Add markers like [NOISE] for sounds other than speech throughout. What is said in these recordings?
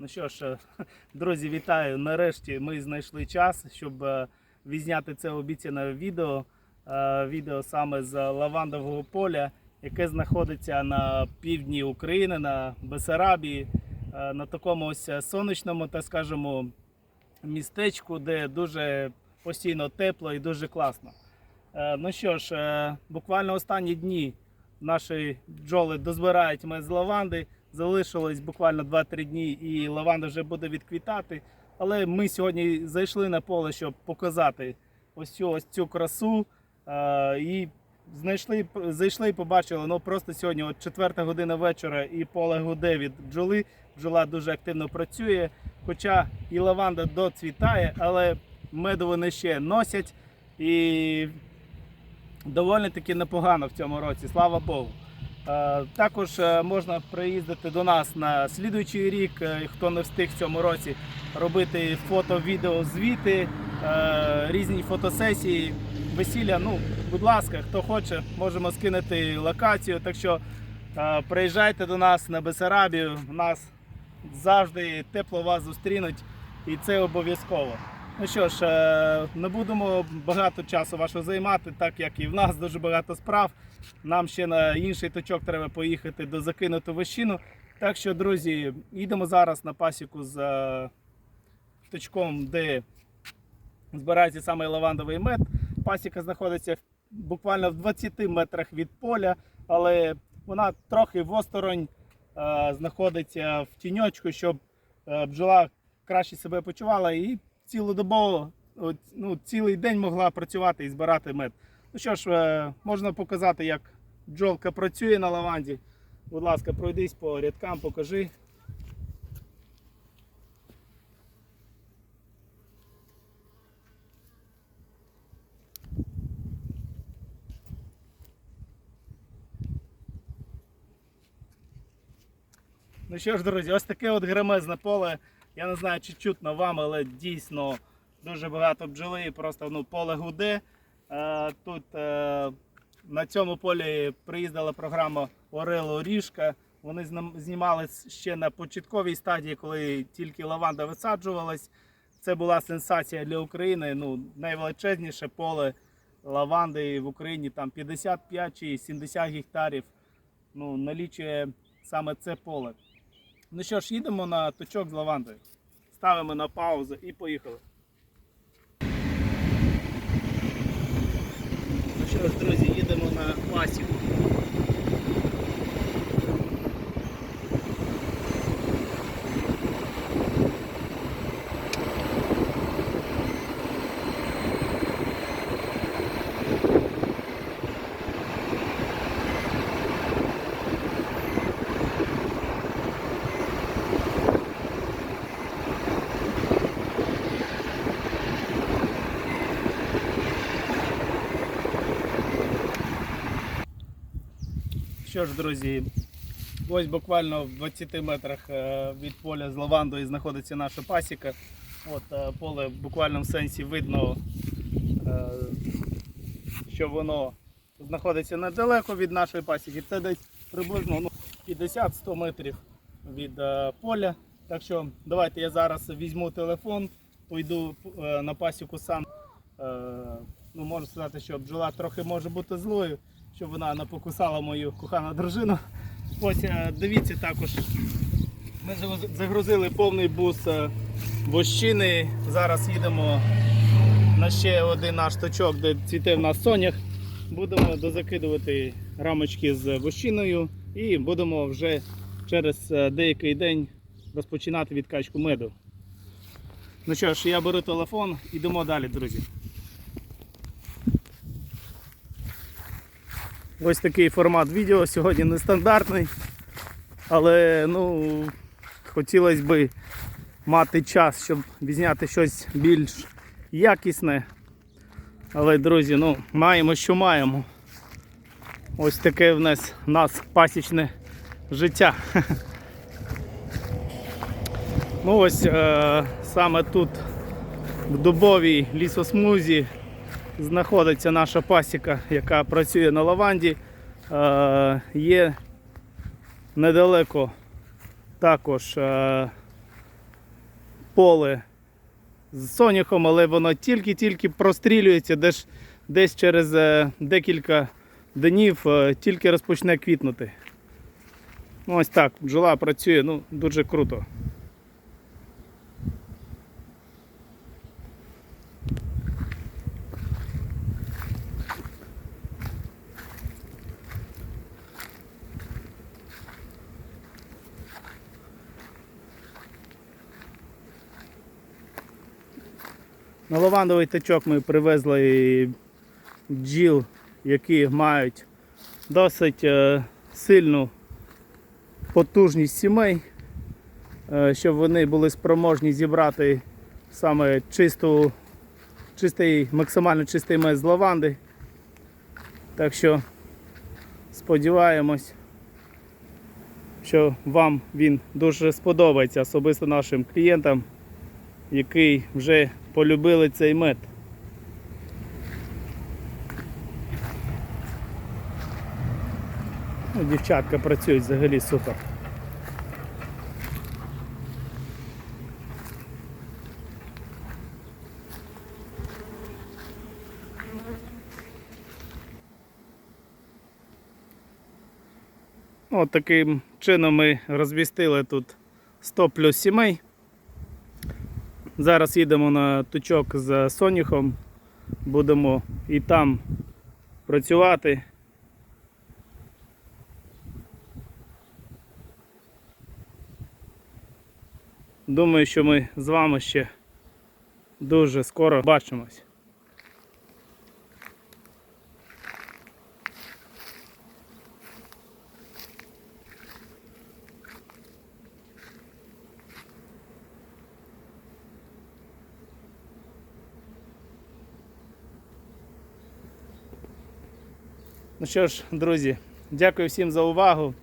Ну що ж, е, [LAUGHS] друзі, вітаю. Нарешті ми знайшли час, щоб е, відзняти це обіцяне відео. Е, Відео саме з лавандового поля, яке знаходиться на півдні України, на Бесарабії, на такому ось сонячному, так скажемо, містечку, де дуже постійно тепло і дуже класно. Ну що ж, буквально останні дні наші бджоли дозбирають ми з лаванди. Залишилось буквально 2-3 дні і лаванда вже буде відквітати. Але ми сьогодні зайшли на поле, щоб показати ось цю, ось цю красу. Е, і знайшли, зайшли і побачили. Ну просто сьогодні, от 4 година вечора, і поле гуде від бджоли. Бджола дуже активно працює. Хоча і лаванда доцвітає, але меду вони ще носять. І доволі таки непогано в цьому році, слава Богу. Е, Також е, можна приїздити до нас на слідуючий рік, е, хто не встиг в цьому році робити фото, відео, звіти, різні фотосесії, весілля. Ну, будь ласка, хто хоче, можемо скинути локацію. Так що приїжджайте до нас на Бесарабію. Нас завжди тепло вас зустрінуть, і це обов'язково. Ну що ж, не будемо багато часу вашого займати, так як і в нас дуже багато справ. Нам ще на інший точок треба поїхати до закинуту вещину. Так що, друзі, їдемо зараз на пасіку з е, точком, де збирається саме лавандовий мед. Пасіка знаходиться буквально в 20 метрах від поля, але вона трохи восторонь е, знаходиться в тіньочку, щоб е, бджола краще себе почувала і цілодобово, ну, цілий день могла працювати і збирати мед. Ну що ж, е, можна показати, як бджолка працює на лаванді. Будь ласка, пройдись по рядкам, покажи. Ну що ж, друзі, ось таке от гремезне поле. Я не знаю, чи чутно вам, але дійсно дуже багато бджоли, просто ну, поле гуде. Е, Тут е, на цьому полі приїздила програма Орел Орішка. Вони знімали ще на початковій стадії, коли тільки лаванда висаджувалась. Це була сенсація для України. Ну, найвеличезніше поле лаванди в Україні там 55 чи 70 гектарів. Ну, налічує саме це поле. Ну що ж, їдемо на точок з лавандою. Ставимо на паузу і поїхали. Ну що ж, друзі, їдемо на пасіку. Що ж, друзі, ось буквально в 20 метрах е, від поля з лавандою знаходиться наша пасіка. От е, поле в буквальному сенсі видно, е, що воно знаходиться недалеко від нашої пасіки. Це десь приблизно ну, 50-100 метрів від поля. Так що давайте я зараз візьму телефон, пойду на пасіку сам. Ну, можу сказати, що бджола трохи може бути злою, щоб вона не покусала мою кохану дружину. Ось е, дивіться також. Ми загрузили повний бус е, вощини. Зараз їдемо на ще один наш точок, де цвіте в нас сонях. Будемо дозакидувати рамочки з вощиною і будемо вже через е, деякий день розпочинати відкачку меду. Ну що ж, я беру телефон, ідемо далі, друзі. Ось такий формат відео сьогодні нестандартний, але ну, хотілося б мати час, щоб відзняти щось більш якісне. Але, друзі, ну, маємо, що маємо. Ось таке в нас, в нас пасічне життя. [LAUGHS] Ну ось е, саме тут, в дубовій лісосмузі, знаходиться наша пасіка, яка працює на лаванді. Е, є недалеко також е, поле з соняхом, але воно тільки-тільки прострілюється, десь, десь через е, декілька днів е, тільки розпочне квітнути. Ну, ось так, бджола працює, ну, дуже круто. На лавандовий тачок ми привезли бджіл, які мають досить е, сильну потужність сімей, е, щоб вони були спроможні зібрати саме чисту, чистий, максимально чистий мед з лаванди. Так що сподіваємось, що вам він дуже сподобається, особисто нашим клієнтам, які вже полюбили цей мед. Ну, дівчатка працюють взагалі супер. От таким чином ми розмістили тут 100 плюс сімей. Зараз їдемо на тучок з Соніхом, будемо і там працювати. Думаю, що ми з вами ще дуже скоро бачимось. Ну що ж, друзі, дякую всім за увагу.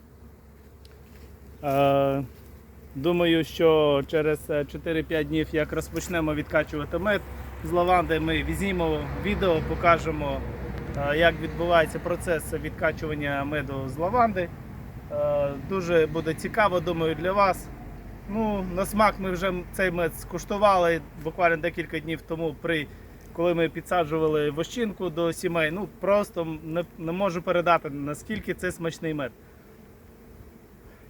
Е, Думаю, що через е, 4-5 днів, як розпочнемо відкачувати мед з лаванди, ми візьмемо відео, покажемо, е, як відбувається процес відкачування меду з лаванди. Е, Дуже буде цікаво, думаю, для вас. Ну, на смак ми вже цей мед скуштували буквально декілька днів тому, при, коли ми підсаджували вощинку до сімей. Ну, просто не, не можу передати, наскільки це смачний мед.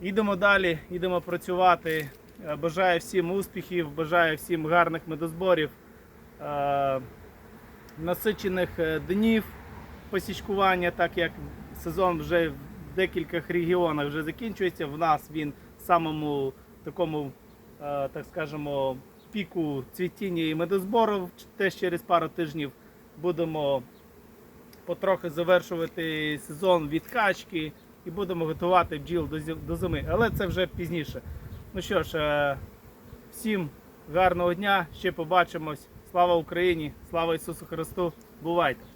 Їдемо далі, їдемо працювати. Е, Бажаю всім успіхів, бажаю всім гарних медозборів, е, насичених е, днів посічкування, так як сезон вже в декількох регіонах вже закінчується. В нас він в самому такому, так скажемо, піку цвітіння і медозбору. Теж через пару тижнів будемо потрохи завершувати сезон відкачки і будемо готувати бджіл до, зими. Але це вже пізніше. Ну що ж, е, всім гарного дня, ще побачимось. Слава Україні, слава Ісусу Христу! Бувайте!